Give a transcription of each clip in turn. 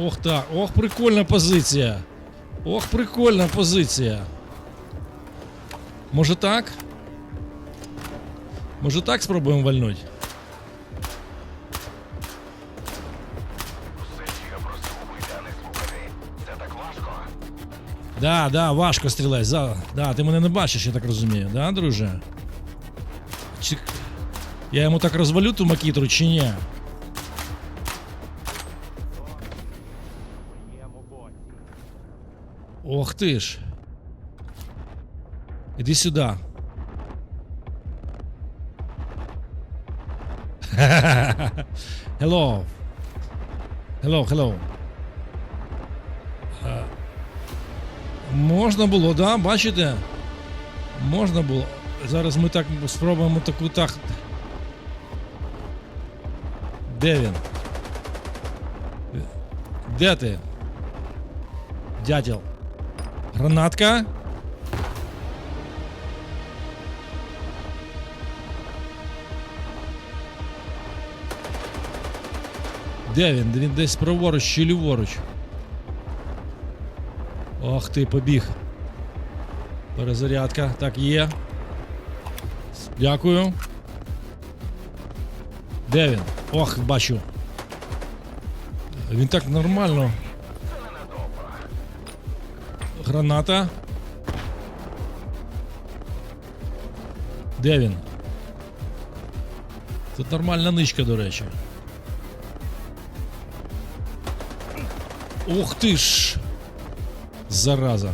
Ох так, ох, прикольна позиція. Ох, прикольна позиція. Може так? Може так спробуємо вальнуть? Да, да, важко стріляти. За, да, ти мене не бачиш, я так розумію, да, друже? Чи... Я йому так розвалю ту макітру чи ні? Ох ти ж. Іди сюди. Hello. Hello, hello. Е, Можна було, да, бачите? Можна було. Зараз ми так спробуємо таку так. Де він? Де ти? Дятел. Гранатка. Де він? Він десь праворуч чи ліворуч. Ох ти, побіг. Перезарядка. Так, є. Дякую. Де він? Ох, бачу. Він так нормально. Граната. Де він? Тут нормальна ничка, до речі. Ух ти ж! Зараза.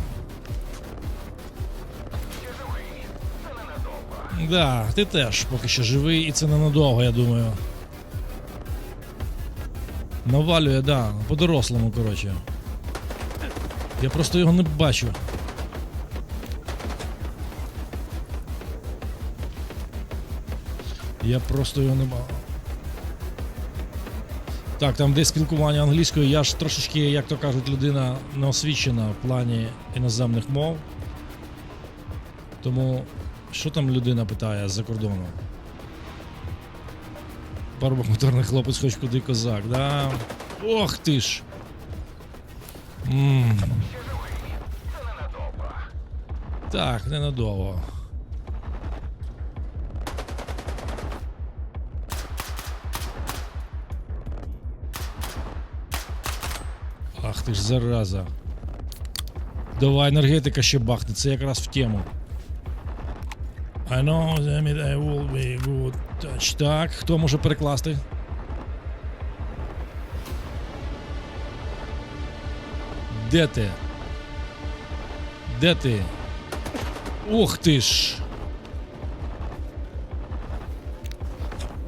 Да, ти теж поки що живий і це ненадовго, я думаю. Навалює, да, по-дорослому, коротше. Я просто його не бачу. Я просто його не бачу. Так, там десь спілкування англійською. Я ж трошечки, як то кажуть, людина неосвічена в плані іноземних мов. Тому що там людина питає з-за кордону? Паромоторний хлопець хоч куди козак, да? Ох ти ж! М Так, ненадовго. Ах ти ж зараза. Давай енергетика ще бахне, це якраз в тему. I know them it I will be good touch. Так, хто може перекласти? Де ти? Де ти? Ух ти ж!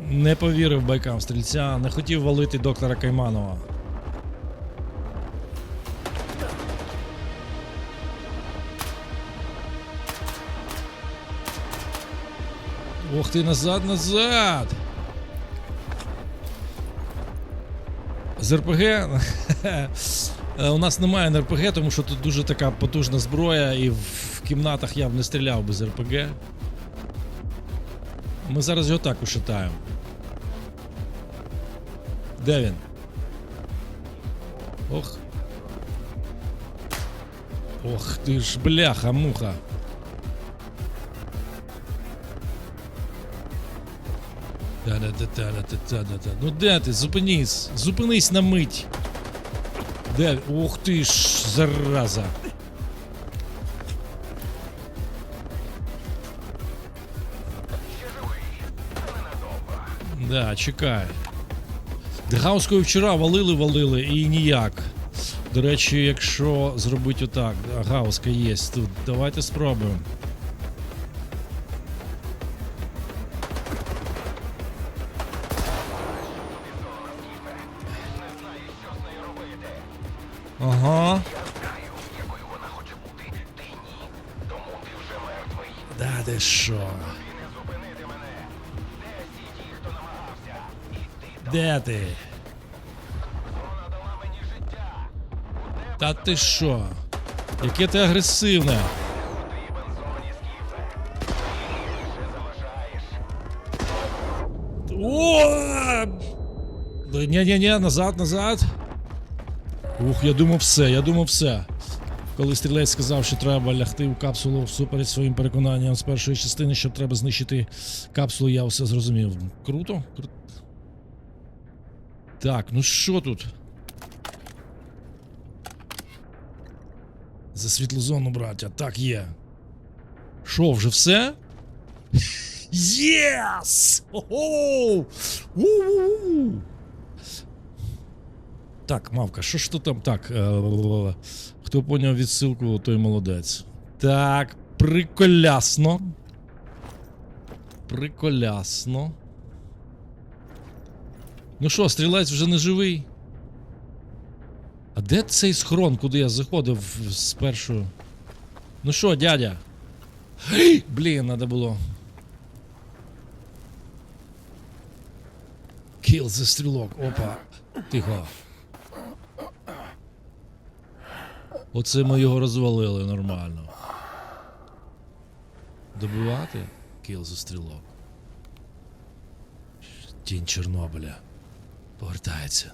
Не повірив байкам стрільця, не хотів валити доктора Кайманова. Ох ти, назад, назад! З РПГ. Е, У нас немає на РПГ, тому що тут дуже така потужна зброя, і в кімнатах я б не стріляв без РПГ. Ми зараз його так ушатаємо. Де він? Ох. Ох ти ж бляха, муха. Та-да-та-та-та-та-та-та. Ну де ти? Зупинись! Зупинись на мить! Де? Ух ти ж, зараза! Да, чекай. Гаускою вчора валили, валили і ніяк. До речі, якщо зробити отак, гауска є тут, давайте спробуємо. Ага. Да, ти що? Де ти? Та ти що? Яке ти агресивне? О! Ні-ні-ні, назад, назад. Ух, я думав все, я думав все. Коли стрілець сказав, що треба лягти в капсулу всупереч своїм переконанням з першої частини, що треба знищити капсулу, я все зрозумів. Круто? Кру- Так, ну що тут? За світлу зону, браття. Так, є. Що, вже все? Єс! Ого! Так, мавка, що ж то там? Так. е. Хто поняв відсилку, той молодець. Так, приколясно. Приколясно. Ну що, стрілець вже не живий? А де цей схрон, куди я заходив спершу? Ну що, дядя? Блін, надо було. Кіл за стрілок. Опа. Тихо. Оце ми його розвалили нормально. Добивати? Кіл за стрілок. Тінь Чорнобиля. Повертається.